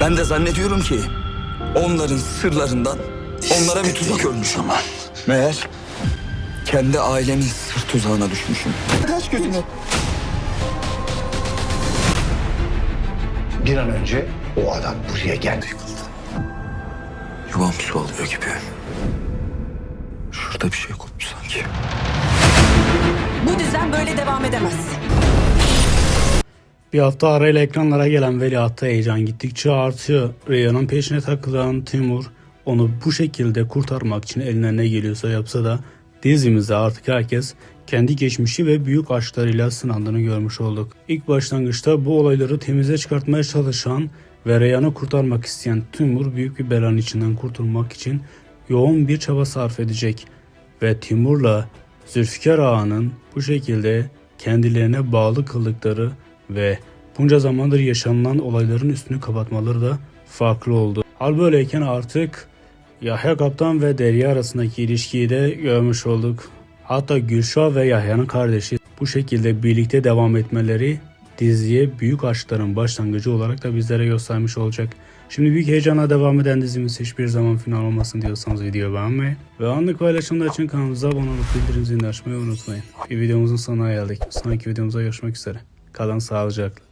Ben de zannediyorum ki onların sırlarından onlara bir tuzak örmüşüm. Meğer kendi ailemin sır tuzağına düşmüşüm. Aç gözünü. Bir an önce o adam buraya geldi. Yuvam su alıyor gibi. Şurada bir şey koptu sanki. Bu düzen böyle devam edemez. Bir hafta arayla ekranlara gelen veliahtta heyecan gittikçe artıyor. Reyhan'ın peşine takılan Timur onu bu şekilde kurtarmak için eline ne geliyorsa yapsa da dizimizde artık herkes kendi geçmişi ve büyük aşklarıyla sınandığını görmüş olduk. İlk başlangıçta bu olayları temize çıkartmaya çalışan ve Reyhan'ı kurtarmak isteyen Timur büyük bir belanın içinden kurtulmak için yoğun bir çaba sarf edecek ve Timur'la Zülfikar Ağa'nın bu şekilde kendilerine bağlı kıldıkları ve bunca zamandır yaşanılan olayların üstünü kapatmaları da farklı oldu. Hal böyleyken artık Yahya Kaptan ve Derya arasındaki ilişkiyi de görmüş olduk. Hatta Gülşah ve Yahya'nın kardeşi bu şekilde birlikte devam etmeleri diziye büyük aşkların başlangıcı olarak da bizlere göstermiş olacak. Şimdi büyük heyecanla devam eden dizimiz hiçbir zaman final olmasın diyorsanız videoyu beğenmeyi ve anlık paylaşımlar için kanalımıza abone olup bildirim zilini açmayı unutmayın. Bir videomuzun sonuna geldik. Sonraki videomuzda görüşmek üzere. Kalın sağlıcakla.